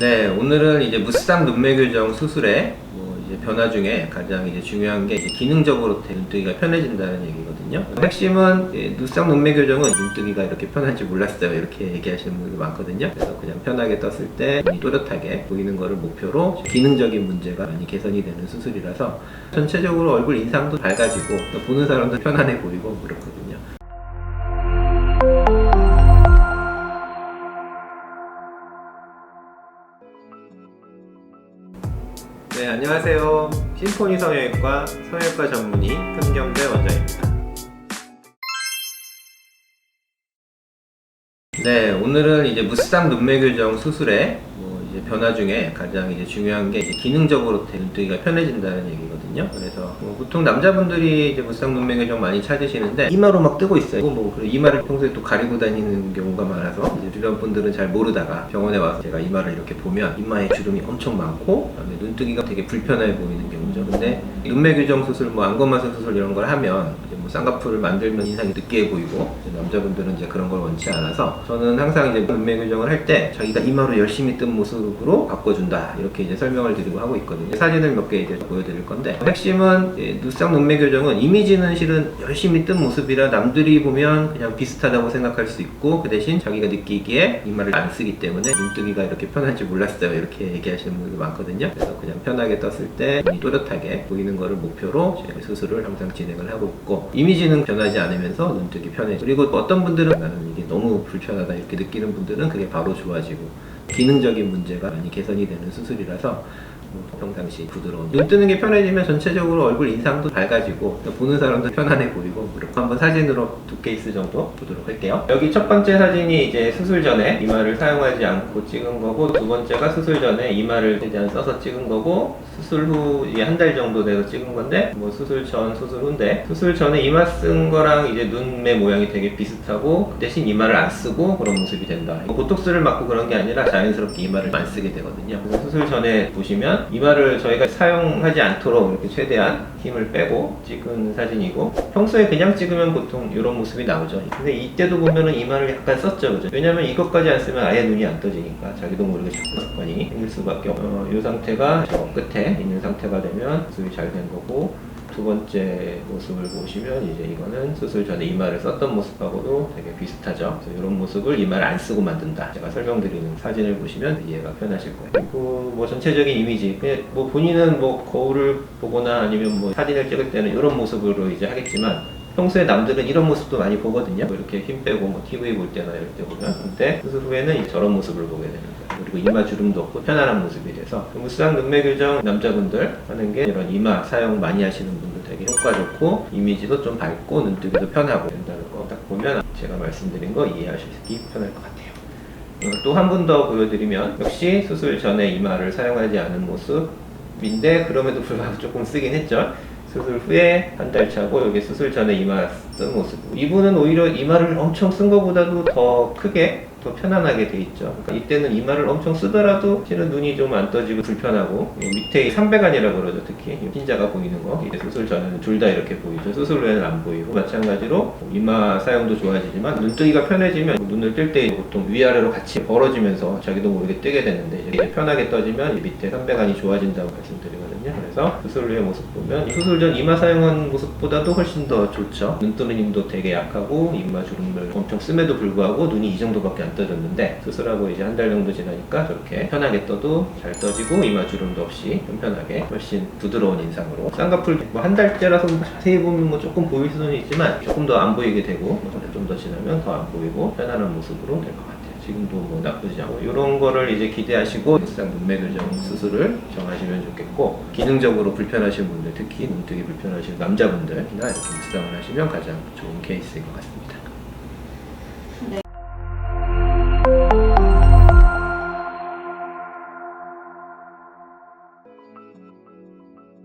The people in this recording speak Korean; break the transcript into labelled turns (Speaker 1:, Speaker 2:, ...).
Speaker 1: 네, 오늘은 이제 무쌍 눈매 교정 수술의 뭐 이제 변화 중에 가장 이제 중요한 게 이제 기능적으로 눈뜨기가 편해진다는 얘기거든요. 핵심은 이 무쌍 눈매 교정은 눈뜨기가 이렇게 편한지 몰랐어요. 이렇게 얘기하시는 분들이 많거든요. 그래서 그냥 편하게 떴을 때 눈이 또렷하게 보이는 거를 목표로 기능적인 문제가 많이 개선이 되는 수술이라서 전체적으로 얼굴 인상도 밝아지고 또 보는 사람도 편안해 보이고 그렇거든요. 네, 안녕하세요. 심포니 성형외과 성형외과 전문의 현경대 원장입니다. 네, 오늘은 이제 무쌍 눈매 교정 수술의 뭐 이제 변화 중에 가장 이제 중요한 게 이제 기능적으로 눈뜨기가 편해진다는 얘기 거든요. 그래서 뭐 보통 남자분들이 이제 무쌍 눈매 교정 많이 찾으시는데 이마로 막 뜨고 있어요. 뭐 이마를 평소에 또 가리고 다니는 경우가 많아서 이제 이런 분들은 잘 모르다가 병원에 와서 제가 이마를 이렇게 보면 이마에 주름이 엄청 많고 그다음에 눈뜨기가 되게 불편해 보이는 경우 죠. 근데 눈매 교정 수술, 뭐 안검마사 수술 이런 걸 하면 이제 뭐 쌍꺼풀을 만들면 인상이 느끼해 보이고 이제 남자분들은 이제 그런 걸 원치 않아서 저는 항상 이제 눈매 교정을 할 때 자기가 이마로 열심히 뜬 모습으로 바꿔준다 이렇게 이제 설명을 드리고 하고 있거든요. 사진을 몇 개 이제 보여드릴 건데 핵심은 눈쌍 눈매 교정은 이미지는 실은 열심히 뜬 모습이라 남들이 보면 그냥 비슷하다고 생각할 수 있고 그 대신 자기가 느끼기에 이마를 안 쓰기 때문에 눈뜨기가 이렇게 편한지 몰랐어요 이렇게 얘기하시는 분들이 많거든요. 그래서 그냥 편하게 떴을 때 눈이 또렷 하게 보이는 거를 목표로 저희가 수술을 항상 진행을 하고 있고 이미지는 변하지 않으면서 눈뜨기 편해지고 그리고 어떤 분들은 나는 이게 너무 불편하다 이렇게 느끼는 분들은 그게 바로 좋아지고 기능적인 문제가 많이 개선이 되는 수술이라서 뭐 평상시 부드러운. 눈 뜨는 게 편해지면 전체적으로 얼굴 인상도 밝아지고 보는 사람도 편안해 보이고 그렇고 한번 사진으로 두 케이스 정도 보도록 할게요. 여기 첫 번째 사진이 이제 수술 전에 이마를 사용하지 않고 찍은 거고 두 번째가 수술 전에 이마를 최대한 써서 찍은 거고 수술 후 이제 한 달 정도 돼서 찍은 건데 뭐 수술 전 수술 후인데 수술 전에 이마 쓴 거랑 이제 눈매 모양이 되게 비슷하고 그 대신 이마를 안 쓰고 그런 모습이 된다. 뭐 보톡스를 맞고 그런 게 아니라 자연스럽게 이마를 안 쓰게 되거든요. 수술 전에 보시면 이마를 저희가 사용하지 않도록 이렇게 최대한 힘을 빼고 찍은 사진이고 평소에 그냥 찍으면 보통 이런 모습이 나오죠. 근데 이때도 보면은 이마를 약간 썼죠 그죠? 왜냐면 이것까지 안 쓰면 아예 눈이 안 떠지니까 자기도 모르게 자꾸 습관이 생길 수밖에 어, 이 상태가 저 끝에 있는 상태가 되면 모습이 잘 된 거고 두 번째 모습을 보시면 이제 이거는 수술 전에 이마를 썼던 모습하고도 되게 비슷하죠. 그래서 이런 모습을 이마를 안 쓰고 만든다. 제가 설명드리는 사진을 보시면 이해가 편하실 거예요. 그리고 뭐 전체적인 이미지, 뭐 본인은 뭐 거울을 보거나 아니면 뭐 사진을 찍을 때는 이런 모습으로 이제 하겠지만 평소에 남들은 이런 모습도 많이 보거든요. 뭐 이렇게 힘 빼고 뭐 TV 볼 때나 이럴 때 보면. 근데 수술 후에는 저런 모습을 보게 되는 거예요. 그리고 이마 주름도 없고 편안한 모습이 돼서 무쌍 눈매 교정 남자분들 하는 게 이런 이마 사용 많이 하시는 분들 되게 효과 좋고 이미지도 좀 밝고 눈뜨기도 편하고 된다는 거 딱 보면 제가 말씀드린 거 이해하시기 편할 것 같아요. 또 한 분 더 보여드리면 역시 수술 전에 이마를 사용하지 않은 모습인데 그럼에도 불구하고 조금 쓰긴 했죠. 수술 후에 한 달 차고 여기 수술 전에 이마 쓴 모습. 이분은 오히려 이마를 엄청 쓴 것보다도 더 크게 더 편안하게 돼 있죠. 그러니까 이때는 이마를 엄청 쓰더라도 실은 눈이 좀 안 떠지고 불편하고 이 밑에 삼배간이라고 그러죠. 특히 이 흰자가 보이는 거. 이제 수술 전에는 둘 다 이렇게 보이죠. 수술 후에는 안 보이고 마찬가지로 이마 사용도 좋아지지만 눈뜨기가 편해지면 눈을 뜰 때 보통 위아래로 같이 벌어지면서 자기도 모르게 뜨게 되는데 이제 편하게 떠지면 이 밑에 삼배간이 좋아진다고 말씀드리거든요. 그래서 수술 후의 모습 보면 이 수술 전 이마 사용한 모습보다도 훨씬 더 좋죠. 눈 뜨는 힘도 되게 약하고 이마 주름을 엄청 씀에도 불구하고 눈이 이 정도밖에 안 떠졌는데 수술하고 이제 한 달 정도 지나니까 저렇게 편하게 떠도 잘 떠지고 이마 주름도 없이 편편하게 훨씬 부드러운 인상으로 쌍꺼풀 뭐 한 달째라서 뭐 자세히 보면 뭐 조금 보일 수는 있지만 조금 더 안 보이게 되고 좀 더 지나면 더 안 보이고 편안한 모습으로 될 것 같아요. 지금도 뭐 나쁘지 않고 이런 거를 이제 기대하시고 일상 눈매 교정 수술을 정하시면 좋겠고 기능적으로 불편하신 분들 특히 눈뜨기 불편하신 남자분들이나 이렇게 수상을 하시면 가장 좋은 케이스인 것 같습니다.